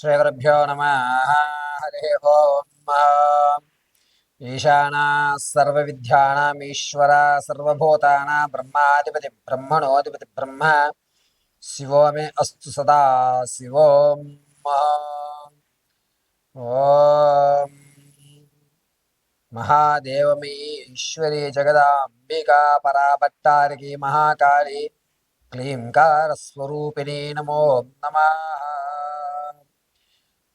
శ్రీగురుభ్యో నమ. హరి ఓం. ఈశానా సర్వ విద్యానాం ఈశ్వర సర్వభూతానా బ్రహ్మాధిపతి బ్రహ్మణోధిపతి బ్రహ్మ. శివో మే అస్తు సదా. శివోం. ఓం. మహాదేవమీ ఈశ్వరీ జగదాంబికా పరాభట్టారికి మహాకాళి క్లీంకారస్వరూపిణీ నమో నమః.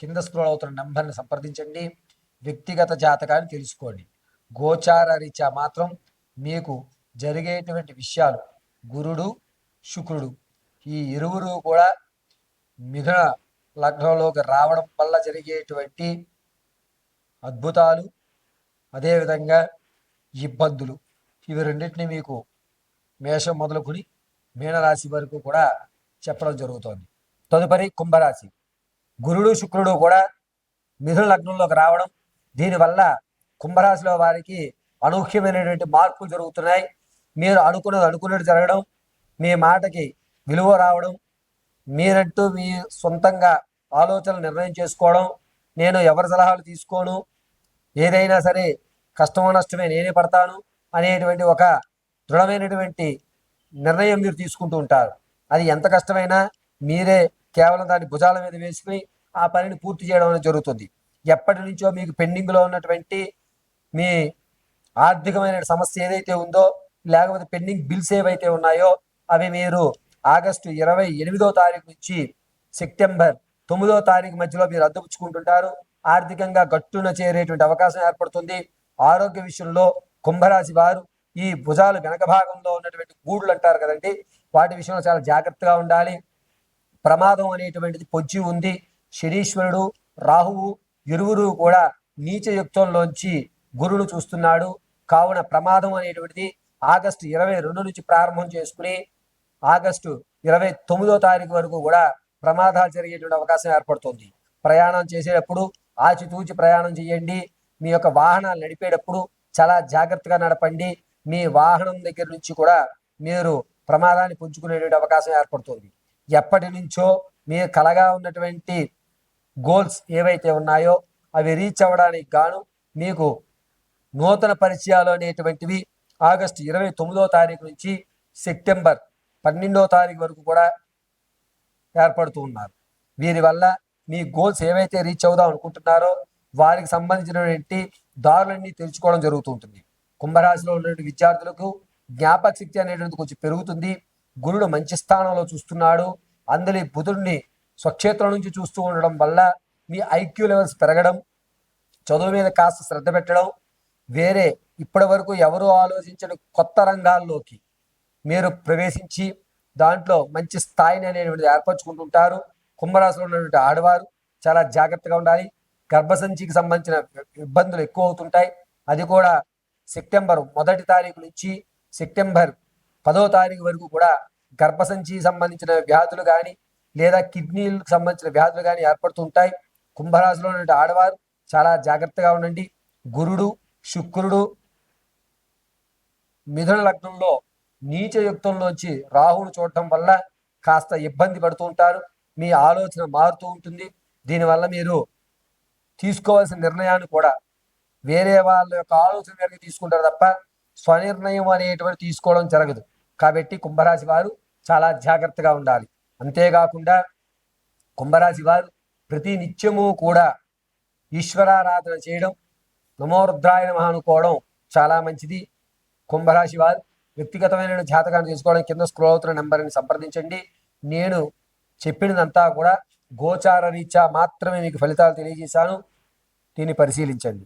కింద స్క్రోల్ అవుతున్న నెంబర్ని సంప్రదించండి. వ్యక్తిగత జాతకాన్ని తెలుసుకోండి. గోచార రీత్యా మాత్రం మీకు జరిగేటువంటి విషయాలు గురుడు శుక్రుడు ఈ ఇరువురు కూడా మిథున లగ్నంలోకి రావడం వల్ల జరిగేటువంటి అద్భుతాలు అదేవిధంగా ఇబ్బందులు. ఇవి రెండింటిని మీకు మేషం మొదలుకొని మీనరాశి వరకు కూడా చెప్పడం జరుగుతోంది. తదుపరి కుంభరాశి. గురుడు శుక్రుడు కూడా మిథున లగ్నంలోకి రావడం దీనివల్ల కుంభరాశిలో వారికి అనూహ్యమైనటువంటి మార్పులు జరుగుతున్నాయి. మీరు అనుకున్నది అనుకున్నట్టు జరగడం మీ మాటకి విలువ రావడం మీరంటూ మీ సొంతంగా ఆలోచనలు నిర్ణయం చేసుకోవడం నేను ఎవరి సలహాలు తీసుకోను ఏదైనా సరే కష్టమో నష్టమే నేనే పడతాను అనేటువంటి ఒక దృఢమైనటువంటి నిర్ణయం మీరు తీసుకుంటూ ఉంటారు. అది ఎంత కష్టమైనా మీరే కేవలం దాని భుజాల మీద వేసుకుని ఆ పనిని పూర్తి చేయడం అనేది జరుగుతుంది. ఎప్పటి నుంచో మీకు పెండింగ్లో ఉన్నటువంటి మీ ఆర్థికమైన సమస్య ఏదైతే ఉందో లేకపోతే పెండింగ్ బిల్స్ ఏవైతే ఉన్నాయో అవి మీరు ఆగస్టు ఇరవై ఎనిమిదో తారీఖు నుంచి సెప్టెంబర్ తొమ్మిదో తారీఖు మధ్యలో మీరు అద్దపుచ్చుకుంటుంటారు. ఆర్థికంగా గట్టున చేరేటువంటి అవకాశం ఏర్పడుతుంది. ఆరోగ్య విషయంలో కుంభరాశి వారు ఈ భుజాలు వెనక భాగంలో ఉన్నటువంటి గూడులు అంటారు కదండి వాటి విషయంలో చాలా జాగ్రత్తగా ఉండాలి. ప్రమాదం అనేటువంటిది పొచ్చి ఉంది. శనీశ్వరుడు రాహువు ఇరువురు కూడా నీచ యుక్తంలోంచి గురును చూస్తున్నాడు. కావున ప్రమాదం అనేటువంటిది ఆగస్టు ఇరవై రెండు నుంచి ప్రారంభం చేసుకుని ఆగస్టు ఇరవై తొమ్మిదో తారీఖు వరకు కూడా ప్రమాదాలు జరిగేటువంటి అవకాశం ఏర్పడుతుంది. ప్రయాణం చేసేటప్పుడు ఆచితూచి ప్రయాణం చేయండి. మీ యొక్క వాహనాలు నడిపేటప్పుడు చాలా జాగ్రత్తగా నడపండి. మీ వాహనం దగ్గర నుంచి కూడా మీరు ప్రమాదాన్ని పుంజుకునేటువంటి అవకాశం ఏర్పడుతుంది. ఎప్పటి నుంచో మీ కలగా ఉన్నటువంటి గోల్స్ ఏవైతే ఉన్నాయో అవి రీచ్ అవ్వడానికి గాను మీకు నూతన పరిచయాలు అనేటువంటివి ఆగస్టు ఇరవై తొమ్మిదో తారీఖు నుంచి సెప్టెంబర్ పన్నెండో తారీఖు వరకు కూడా ఏర్పడుతూ ఉన్నారు. వీరి వల్ల మీ గోల్స్ ఏవైతే రీచ్ అవుదాం అనుకుంటున్నారో వారికి సంబంధించినటువంటి దారులన్నీ తెరుచుకోవడం జరుగుతూ ఉంటుంది. కుంభరాశిలో ఉన్నటువంటి విద్యార్థులకు జ్ఞాపక శక్తి అనేటువంటిది కొంచెం పెరుగుతుంది. గురుడు మంచి స్థానంలో చూస్తున్నాడు. అందులో బుధుడిని స్వక్షేత్రం నుంచి చూస్తూ ఉండడం వల్ల మీ ఐక్యూ లెవెల్స్ పెరగడం చదువు మీద కాస్త శ్రద్ధ పెట్టడం వేరే ఇప్పటి వరకు ఎవరు ఆలోచించని కొత్త రంగాల్లోకి మీరు ప్రవేశించి దాంట్లో మంచి స్థాయిని అనేటువంటిది ఏర్పరచుకుంటుంటారు. కుంభరాశిలో ఉన్నటువంటి ఆడవారు చాలా జాగ్రత్తగా ఉండాలి. గర్భసంచికి సంబంధించిన ఇబ్బందులు ఎక్కువ అవుతుంటాయి. అది కూడా సెప్టెంబర్ మొదటి తారీఖు నుంచి సెప్టెంబర్ పదో తారీఖు వరకు కూడా గర్భసంచికి సంబంధించిన వ్యాధులు కానీ లేదా కిడ్నీలకు సంబంధించిన వ్యాధులు కానీ ఏర్పడుతుంటాయి. కుంభరాశిలో ఉన్న ఆడవారు చాలా జాగ్రత్తగా ఉండండి. గురుడు శుక్రుడు మిథున లగ్నంలో నీచ యుక్తంలోంచి రాహువును చూడటం వల్ల కాస్త ఇబ్బంది పడుతూ ఉంటారు. మీ ఆలోచన మారుతూ ఉంటుంది. దీనివల్ల మీరు తీసుకోవాల్సిన నిర్ణయాన్ని కూడా వేరే వాళ్ళ యొక్క ఆలోచన మేరకు తీసుకుంటారు తప్ప స్వనిర్ణయం అనేటువంటి తీసుకోవడం జరగదు. కాబట్టి కుంభరాశి వారు చాలా జాగ్రత్తగా ఉండాలి. అంతేకాకుండా కుంభరాశి వారు ప్రతి నిత్యము కూడా ఈశ్వరారాధన చేయడం నమోరుద్రాయ అనుకోవడం చాలా మంచిది. కుంభరాశి వారు వ్యక్తిగతమైన జాతకాన్ని తీసుకోవడం కింద స్క్రోల్ అవుతున్న నెంబర్ని సంప్రదించండి. నేను చెప్పినదంతా కూడా గోచార రీత్యా మాత్రమే మీకు ఫలితాలు తెలియజేశాను. దీన్ని పరిశీలించండి.